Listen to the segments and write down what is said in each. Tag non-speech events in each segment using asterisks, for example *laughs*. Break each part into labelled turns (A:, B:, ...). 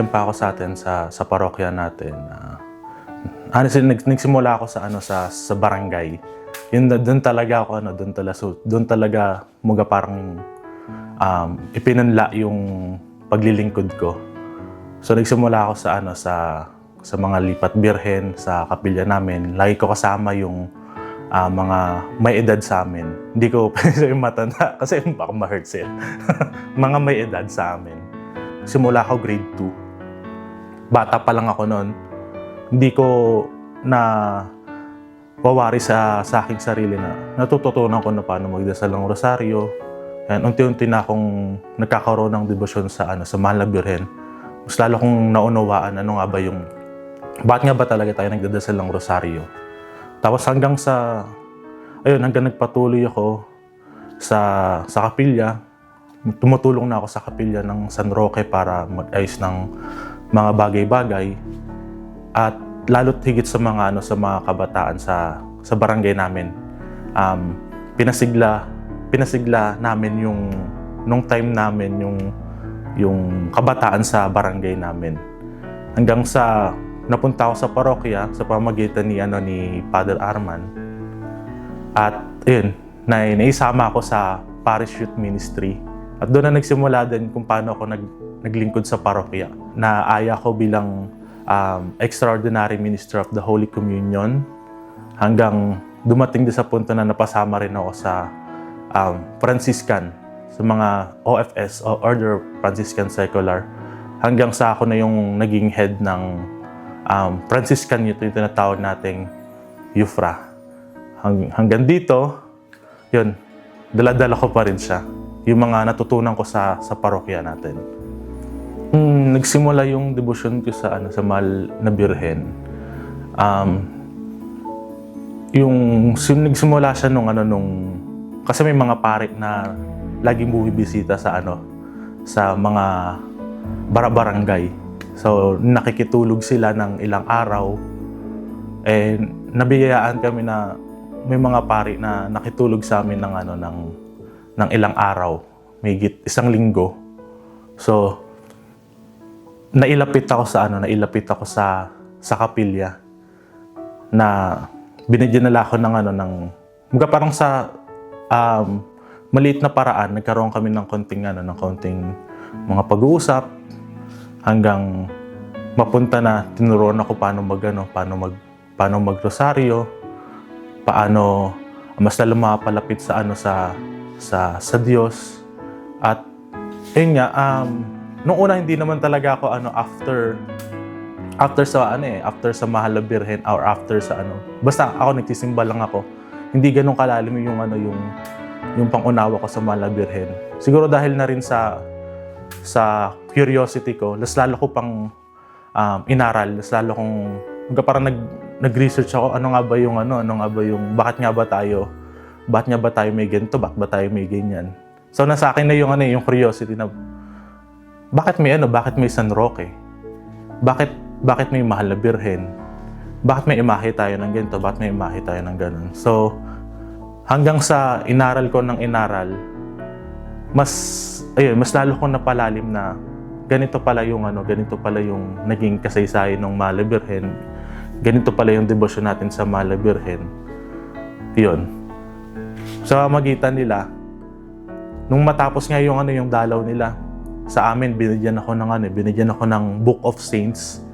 A: Nandiyan pa ako sa atin, sa, sa parokya natin, uh, honestly, nag, nagsimula ako sa, ano, sa, sa barangay. Yun, doon talaga ako, ano, doon talaga, so, doon talaga, mga parang um, ipinunla yung paglilingkod ko. So, nagsimula ako sa, ano, sa, sa mga lipat birhen, sa kapilya namin. Lagi ko kasama yung ah, mga may edad sa amin. Hindi ko *laughs* pwede yung matanda kasi baka ma-hurt sila. *laughs* mga may edad sa amin. Simula ako grade 2. Bata pa lang ako noon. Hindi ko na wawari sa, sa aking sarili na natututunan ko na paano magdasal ng rosaryo. And unti-unti na akong nagkakaroon ng debosyon sa ano sa Mahal na Birhen. Mas lalo kong naunawaan ano nga ba yung bakit nga ba talaga tayo nagdadasal ng rosaryo. Tapos hanggang sa ayun hanggang nagpatuloy ako sa sa kapilya, tumutulong na ako sa kapilya ng San Roque para mag-ayos ng mga bagay-bagay at lalo't higit sa mga ano sa mga kabataan sa sa barangay namin. Um, pinasigla pinasigla namin yung nung time namin yung yung kabataan sa barangay namin. Hanggang sa napunta ako sa parokya sa pamagitan ni ano ni Father Arman. At ayun, na naisama ako sa Parish Youth Ministry. At doon na nagsimula din kung paano ako nag, naglingkod sa parokya. Naaya ko bilang um, Extraordinary Minister of the Holy Communion hanggang dumating din sa punto na napasama rin ako sa um, Franciscan, sa mga OFS o Order Franciscan Secular hanggang sa ako na yung naging head ng um, Franciscan Youth, yung tinatawag nating Yufra. Hang, hanggang dito, yun, dala-dala ko pa rin siya. Yung mga natutunan ko sa, sa parokya natin. Hmm, nagsimula yung devotion ko sa, ano, sa Mahal na Birhen. Um, yung sim, nagsimula siya nung ano nung kasi may mga pare na laging bumibisita sa ano sa mga barabarangay. So nakikitulog sila ng ilang araw. Eh nabiyayaan kami na may mga pare na nakitulog sa amin ng ano ng ng ilang araw, may isang linggo. So nailapit ako sa ano, nailapit ako sa sa kapilya na binigyan nila ako ng ano ng mga parang sa um, maliit na paraan nagkaroon kami ng konting ano ng konting mga pag-uusap hanggang mapunta na tinuruan ako paano mag ano, paano mag paano magrosaryo, paano mas lalo makapalapit sa ano sa sa sa Diyos. At yun nga um nung una hindi naman talaga ako ano after after sa ano eh, after sa Mahal na Birhen or after sa ano. Basta ako nagsisimba lang ako. Hindi ganun kalalim yung ano yung yung pangunawa ko sa Mahal na Birhen. Siguro dahil na rin sa sa curiosity ko, las lalo ko pang um, inaral, las lalo kong parang nag nag-research ako ano nga ba yung ano, ano nga ba yung bakit nga ba tayo bakit nga ba tayo may ganito, bakit ba tayo may ganyan. So nasa akin na yung ano yung curiosity na bakit may ano, bakit may San Roque? Bakit bakit may mahal na birhen? Bakit may imahe tayo ng ganito? Bakit may imahe tayo ng ganun? So, hanggang sa inaral ko ng inaral, mas, ayun, mas lalo kong napalalim na ganito pala yung ano, ganito pala yung naging kasaysayan ng Mahal na Birhen. Ganito pala yung devotion natin sa Mahal na Birhen. Yun. Sa magitan nila, nung matapos nga yung ano yung dalaw nila, sa amin binigyan ako ng ano, binigyan ako ng Book of Saints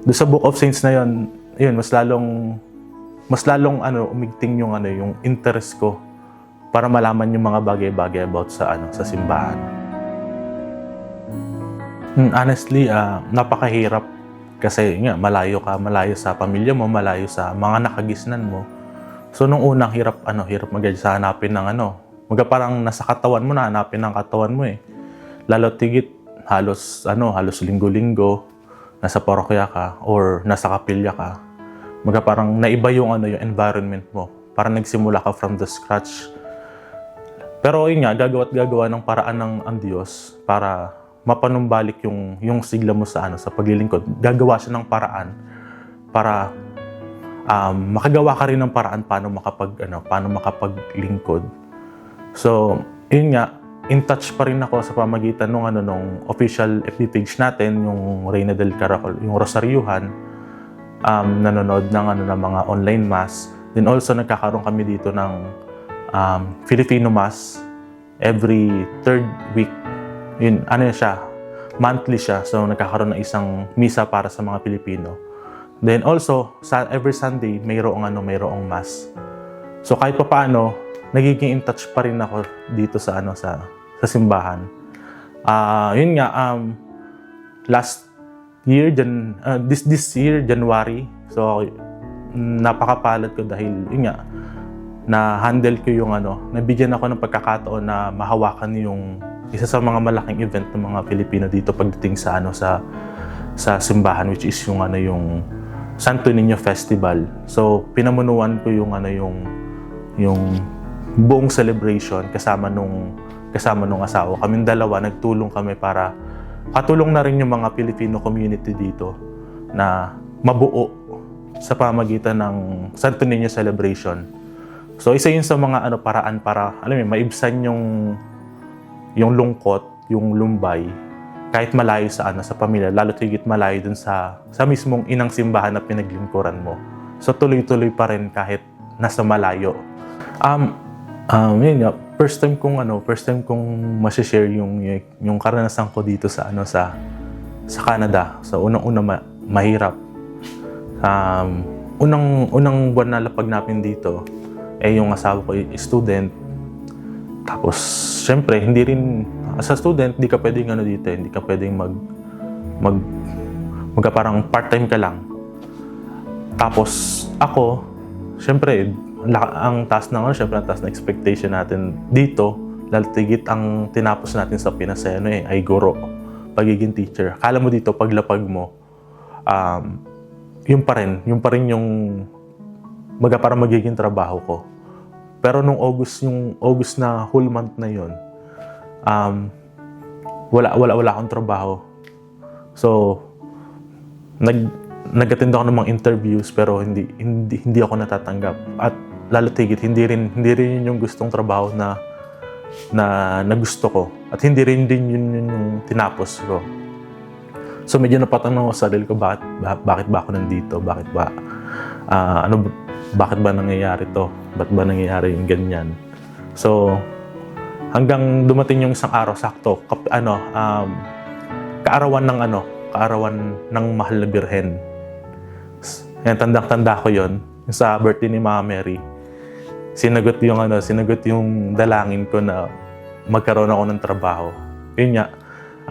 A: doon sa Book of Saints na yon, yun, mas lalong mas lalong ano umigting yung ano yung interest ko para malaman yung mga bagay-bagay about sa ano sa simbahan. Hmm, honestly, ah, napakahirap kasi nga malayo ka, malayo sa pamilya mo, malayo sa mga nakagisnan mo. So nung unang hirap ano, hirap mag hanapin ng ano, mga parang nasa katawan mo na hanapin ng katawan mo eh. Lalo tigit halos ano, halos linggo-linggo nasa parokya ka or nasa kapilya ka, mga parang naiba yung ano yung environment mo. Parang nagsimula ka from the scratch. Pero yun nga, gagawa at gagawa ng paraan ng ang Diyos para mapanumbalik yung yung sigla mo sa ano sa paglilingkod. Gagawa siya ng paraan para um, makagawa ka rin ng paraan paano makapag ano paano makapaglingkod. So, yun nga, in touch pa rin ako sa pamagitan ng ano nung official FB page natin, yung Reina del Caracol, yung Rosaryuhan, um, nanonood ng ano ng mga online mass. Then also nagkakaroon kami dito ng um, Filipino mass every third week. Yun, ano siya, monthly siya. So nagkakaroon ng isang misa para sa mga Pilipino. Then also, sa every Sunday, mayroong ano, mayroong mass. So kahit pa paano, nagiging in touch pa rin ako dito sa ano sa sa simbahan. Ah, yun nga um last year Jan ah, this this year January. So napakapalad ko dahil yun nga na handle ko yung ano, nabigyan ako ng pagkakataon na mahawakan yung isa sa mga malaking event ng mga Pilipino dito pagdating sa ano sa sa simbahan which is yung ano yung Santo Niño Festival. So pinamunuan ko yung ano yung yung buong celebration kasama nung kasama nung asawa. Kaming dalawa nagtulong kami para katulong na rin yung mga Filipino community dito na mabuo sa pamagitan ng Santo Niño celebration. So isa yun sa mga ano paraan para alam mo maibsan yung yung lungkot, yung lumbay kahit malayo sa ano sa pamilya, lalo tigit malayo dun sa sa mismong inang simbahan na pinaglingkuran mo. So tuloy-tuloy pa rin kahit nasa malayo. Um, um, yun nga, first time kong ano, first time kong ma-share yung yung karanasan ko dito sa ano sa sa Canada. So unang-una ma- mahirap. Um, unang unang buwan na lapag namin dito eh yung asawa ko student. Tapos syempre hindi rin as a student, hindi ka pwedeng ano dito, eh, hindi ka pwedeng mag mag magka parang part-time ka lang. Tapos ako, syempre ang taas ng ano, syempre ang taas ng expectation natin dito, lalo tigit ang tinapos natin sa Pinas eh, ano eh, ay guro, pagiging teacher. Akala mo dito, paglapag mo, um, yun pa rin, yun pa rin yung maga para magiging trabaho ko. Pero nung August, yung August na whole month na yun, um, wala, wala, wala akong trabaho. So, nag, nag-attend ako ng mga interviews pero hindi, hindi, hindi ako natatanggap. At lalo tigit, hindi rin, hindi rin yun yung gustong trabaho na, na, na gusto ko. At hindi rin din yun, yun yung tinapos ko. So medyo napatanong ako sa sarili ko, bakit, ba- bakit ba ako nandito? Bakit ba, ah, ano, ba- bakit ba nangyayari to? Ba't ba nangyayari yung ganyan? So, hanggang dumating yung isang araw, sakto, kap, ano, um, kaarawan ng ano, kaarawan ng mahal na birhen. Yan, tandang-tanda ko yon sa birthday ni Mama Mary. Sinagot yung ano, sinagot yung dalangin ko na magkaroon ako ng trabaho. Yun nga,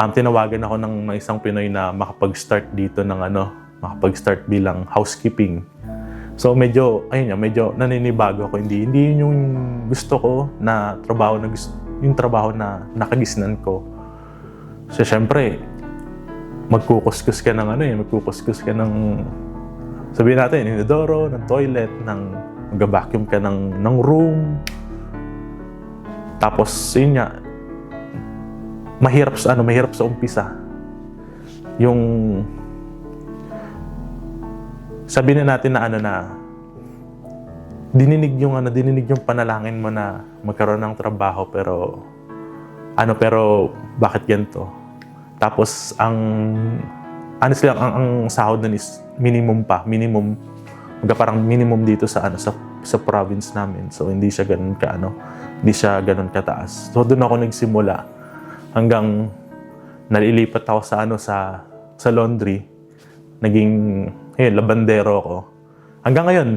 A: um, tinawagan ako ng, ng isang Pinoy na makapag-start dito ng ano, makapag-start bilang housekeeping. So medyo, ayun nga, medyo naninibago ako. Hindi, hindi yun yung gusto ko na trabaho na gusto, yung trabaho na nakagisnan ko. So syempre, magkukuskus ka ng ano eh, magkukuskus ka ng, sabihin natin, inodoro, ng toilet, ng mag-vacuum ka ng, ng room. Tapos, yun nga, mahirap sa ano, mahirap sa umpisa. Yung sabihin na natin na ano na dininig yung ano, dininig yung panalangin mo na magkaroon ng trabaho pero ano pero bakit ganito? Tapos ang honestly ang, ang, sahod nun is minimum pa, minimum mga parang minimum dito sa ano sa sa province namin. So hindi siya ganoon ka ano, hindi siya ganoon kataas. So doon ako nagsimula hanggang nalilipat ako sa ano sa sa laundry. Naging ayun, labandero ako. Hanggang ngayon,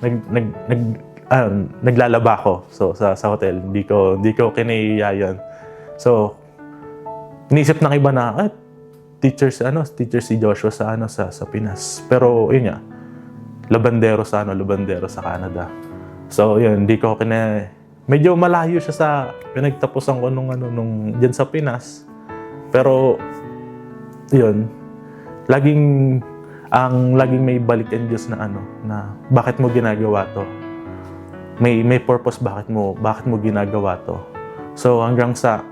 A: nag nag nag ah, naglalaba ako so sa sa hotel. Hindi ko hindi ko kinahiya 'yon. So inisip ng iba na ah, teacher si ano, teacher si Joshua sa ano sa sa Pinas. Pero yun nga, labandero sa ano, labandero sa Canada. So yun, hindi ko kina medyo malayo siya sa pinagtapusan ko nung ano nung diyan sa Pinas. Pero yun, laging ang laging may balik ang Diyos na ano na bakit mo ginagawa to may may purpose bakit mo bakit mo ginagawa to so hanggang sa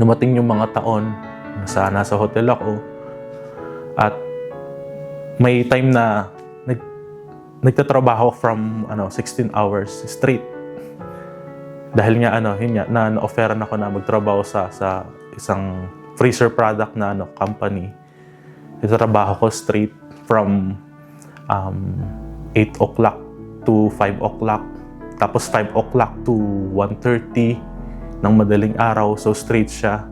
A: dumating yung mga taon sa nasa hotel ako at may time na nagtatrabaho from ano 16 hours straight dahil nga ano, yun nga, na na-offeran ako na magtrabaho sa sa isang freezer product na ano company. Ito trabaho ko straight from um, 8 o'clock to 5 o'clock. Tapos 5 o'clock to 1.30 ng madaling araw. So straight siya.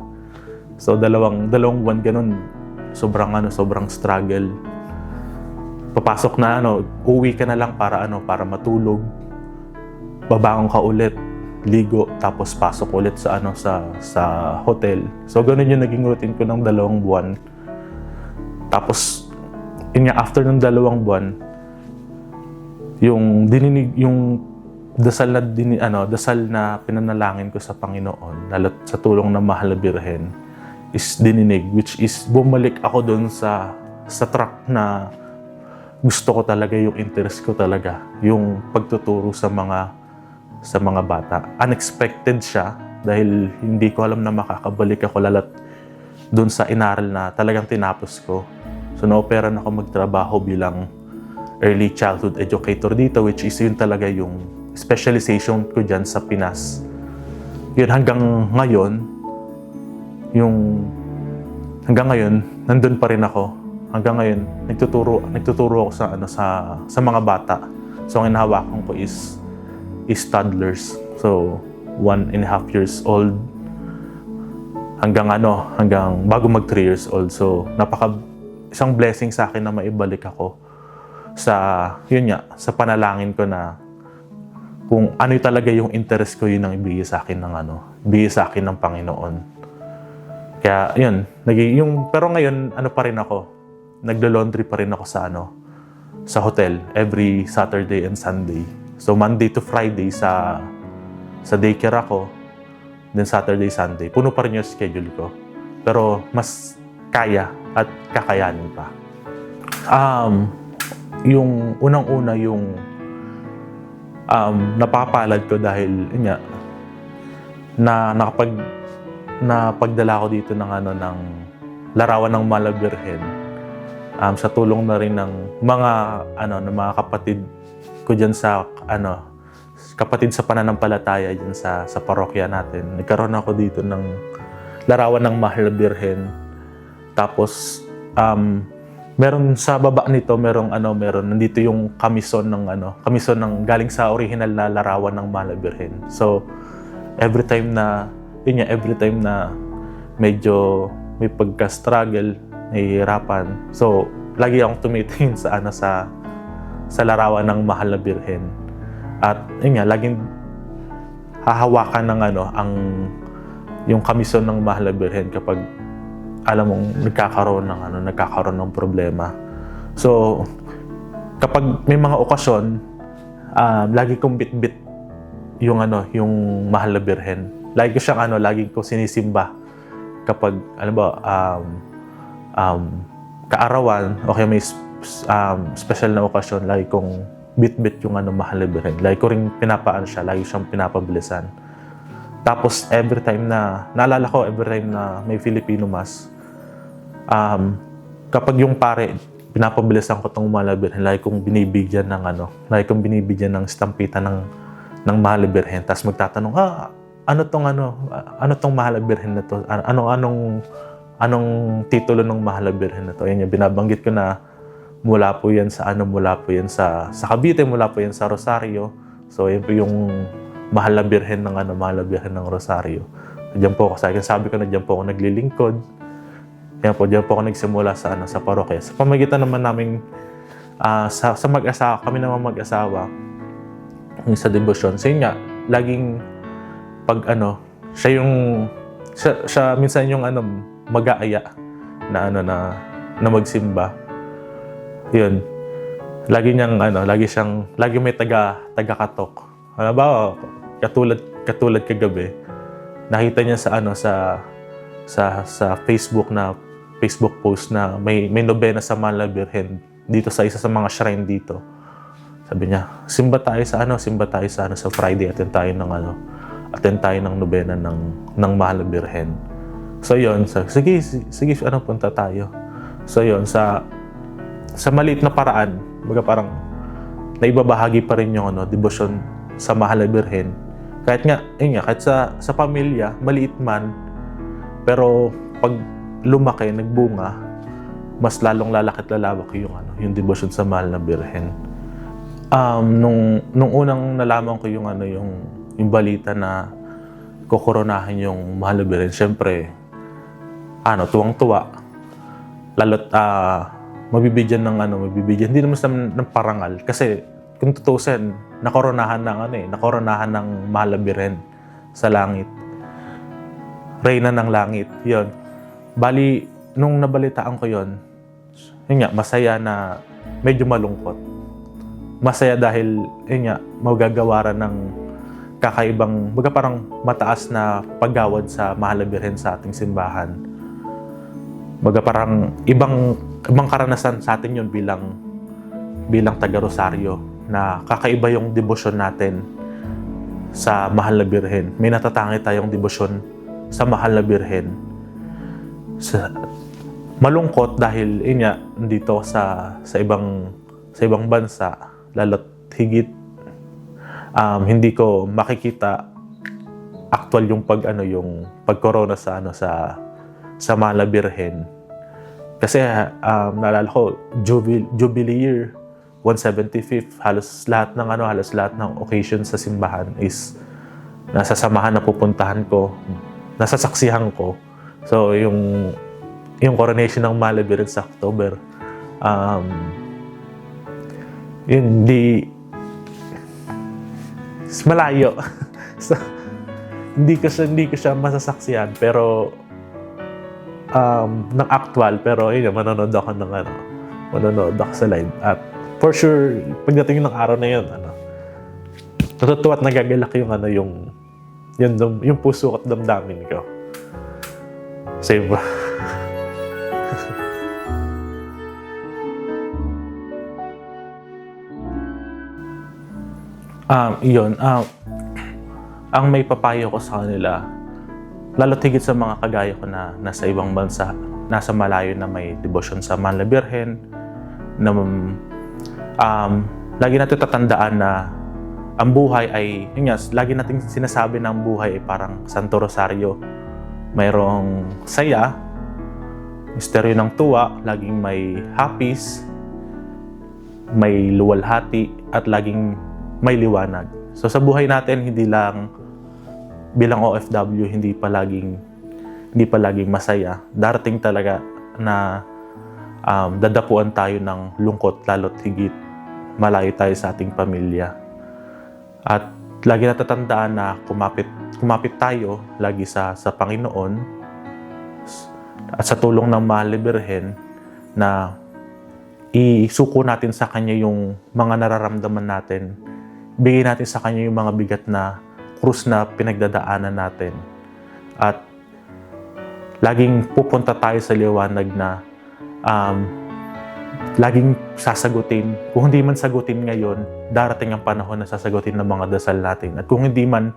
A: So dalawang dalawang buwan ganun. Sobrang ano, sobrang struggle. Papasok na ano, uwi ka na lang para ano, para matulog. Babangon ka ulit, ligo, tapos pasok ulit sa ano sa sa hotel. So ganun yung naging routine ko ng dalawang buwan. Tapos yun nga after ng dalawang buwan, yung dininig yung dasal na din ano dasal na pinanalangin ko sa Panginoon lalo sa tulong ng Mahal na Birhen is dininig which is bumalik ako doon sa sa track na gusto ko talaga yung interest ko talaga yung pagtuturo sa mga sa mga bata unexpected siya dahil hindi ko alam na makakabalik ako lalat doon sa inaral na talagang tinapos ko so na-operan ako magtrabaho bilang early childhood educator dito which is yun talaga yung specialization ko dyan sa Pinas. Yun hanggang ngayon, yung hanggang ngayon, nandun pa rin ako. Hanggang ngayon, nagtuturo, nagtuturo ako sa, ano, sa, sa mga bata. So, ang inahawakan ko is, is toddlers. So, one and a half years old hanggang ano, hanggang bago mag 3 years old. So, napaka isang blessing sa akin na maibalik ako sa yun nga sa panalangin ko na kung ano talaga yung interest ko yun ang ibigay sa akin ng ano ibigay sa akin ng Panginoon kaya yun naging yung pero ngayon ano pa rin ako naglo-laundry pa rin ako sa ano sa hotel every Saturday and Sunday. So Monday to Friday sa sa daycare ako then Saturday Sunday. Puno pa rin yung schedule ko. Pero mas kaya at kakayanin pa. Um yung unang-una yung um, napapalad ko dahil yun nga na nakapag na pagdala ko dito ng ano ng larawan ng Malabirhen um, sa tulong na rin ng mga ano ng mga kapatid ko diyan sa ano kapatid sa pananampalataya diyan sa sa parokya natin. Nagkaroon ako dito ng larawan ng Mahal Birhen. Tapos um, meron sa baba nito merong ano meron nandito yung kamison ng ano kamison ng galing sa original na larawan ng Mahal Birhen. So every time na yun nga, every time na medyo may pagka-struggle nahihirapan so lagi akong tumitingin sa ano sa sa larawan ng Mahal na Birhen at yun nga laging hahawakan ng ano ang yung kamison ng Mahal na Birhen kapag alam mong nagkakaroon ng ano, nagkakaroon ng problema. So, kapag may mga okasyon, um, lagi kong bit-bit yung ano, yung mahal na birhen. Lagi ko siyang ano, lagi ko sinisimba kapag ano ba um, um, kaarawan o kaya may um, special na okasyon, lagi kong bit-bit yung ano, mahal na birhen. Lagi ko rin pinapaan siya, lagi siyang pinapabilisan. Tapos every time na, naalala ko every time na may Filipino Mass, um, kapag yung pare, pinapabilisan ko itong Malabirhen, lagi kong binibigyan ng ano, lagi kong binibigyan ng stampita ng, ng Malabirhen. Tapos magtatanong, ha, ano tong ano, ano tong Malabirhen na to? Ano, ano, anong, anong titulo ng Malabirhen na to? Yan yung binabanggit ko na mula po yan sa ano, mula po yan sa, sa Cavite, mula po yan sa Rosario. So, yan po yung mahal na birhen ng ano, mahal na birhen ng Rosario. Diyan po ako sa akin. Sabi ko na diyan po ako naglilingkod. Yan po, diyan po ako nagsimula sa ano, sa parokya. Sa pamagitan naman naming ah, sa, sa mag-asawa, kami naman mag-asawa, yung sa devotion. Yun nga, laging pag ano, siya yung, siya, siya minsan yung ano, mag-aaya na ano na, na magsimba. Yun. Lagi niyang ano, lagi siyang, lagi may taga, taga-katok. Ano ba, katulad, katulad kagabi, nakita niya sa ano, sa, sa, sa Facebook na, Facebook post na may, may nobena sa Mala Birhen dito sa isa sa mga shrine dito. Sabi niya, simba tayo sa ano, simba tayo sa ano sa Friday, attend tayo ng ano, attend tayo ng nobena ng ng Mahal Birhen. So yon, sa sige, sige, ano punta tayo. So yon sa sa maliit na paraan, baga parang naibabahagi pa rin yung ano, devotion sa Mahal na Birhen kahit nga, yun nga, kahit sa, sa pamilya, maliit man, pero pag lumaki, nagbunga, mas lalong lalakit lalawak yung, ano, yung devotion sa mahal na birhen. Um, nung, nung unang nalaman ko yung, ano, yung, yung balita na kukoronahin yung mahal na birhen, syempre, ano, tuwang-tuwa. Lalo't, ah, mabibigyan ng ano, mabibigyan, hindi naman ng parangal. Kasi, kung tutusin, nakoronahan ng ano eh, nakoronahan ng birhen sa langit. Reyna ng langit, yon Bali, nung nabalitaan ko yon yun nga, masaya na medyo malungkot. Masaya dahil, yun nga, magagawaran ng kakaibang, baga parang mataas na paggawad sa mahal na birhen sa ating simbahan. Baga parang ibang ibang karanasan sa atin yun bilang bilang taga Rosario na kakaiba yung debosyon natin sa mahal na birhen. May natatangi tayong debosyon sa mahal na birhen. Sa, malungkot dahil nga, dito sa sa ibang sa ibang bansa lalo't higit um, hindi ko makikita actual yung pag ano yung pag corona sa ano sa sa Mahal na Birhen kasi um, naalala ko jubil, jubilee year 175th halos lahat ng ano halos lahat ng occasion sa simbahan is nasa samahan na pupuntahan ko nasasaksihan ko so yung yung coronation ng Malabirin sa October. Um, yun, is malayo. *laughs* so, hindi ko siya, hindi ko siya masasaksihan, pero um, ng actual, pero yun, manonood ako ng ano, manonood ako sa live. At for sure, pagdating ng araw na yun, ano, natutuwa at nagagalak yung ano, yung, yung, yung, yung puso at damdamin ko. Same ba? Um, *laughs* yun. Um, ang may papayo ko sa kanila, lalo't higit sa mga kagaya ko na nasa ibang bansa, nasa malayo na may devotion sa Mahal na Birhen, na um, lagi natin tatandaan na ang buhay ay, yun nga, lagi nating sinasabi na ang buhay ay parang Santo Rosario. Mayroong saya, misteryo ng tuwa, laging may hapis, may luwalhati, at laging may liwanag. So sa buhay natin, hindi lang bilang OFW, hindi palaging hindi palaging masaya. Darating talaga na um, dadapuan tayo ng lungkot, lalo't higit malayo tayo sa ating pamilya. At lagi natatandaan na kumapit, kumapit tayo lagi sa, sa Panginoon at sa tulong ng Mahal na Birhen na isuko natin sa Kanya yung mga nararamdaman natin bigay natin sa Kanya yung mga bigat na krus na pinagdadaanan natin. At laging pupunta tayo sa liwanag na um, laging sasagutin. Kung hindi man sagutin ngayon, darating ang panahon na sasagutin ng mga dasal natin. At kung hindi man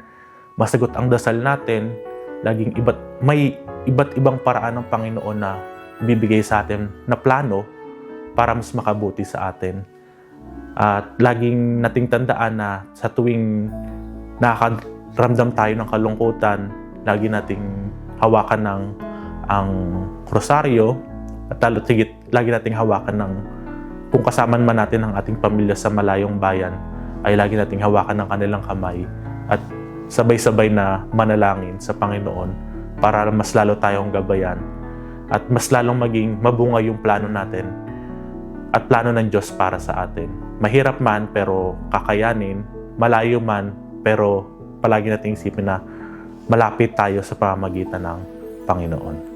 A: masagot ang dasal natin, laging iba't, may iba't ibang paraan ng Panginoon na bibigay sa atin na plano para mas makabuti sa atin. At laging nating tandaan na sa tuwing nakakaramdam tayo ng kalungkutan, lagi nating hawakan ng ang rosaryo at lalo tigit, lagi nating hawakan ng kung kasaman man natin ang ating pamilya sa malayong bayan, ay lagi nating hawakan ng kanilang kamay at sabay-sabay na manalangin sa Panginoon para mas lalo tayong gabayan at mas lalong maging mabunga yung plano natin at plano ng Diyos para sa atin. Mahirap man pero kakayanin, malayo man pero palagi nating isipin na malapit tayo sa pamamagitan ng Panginoon.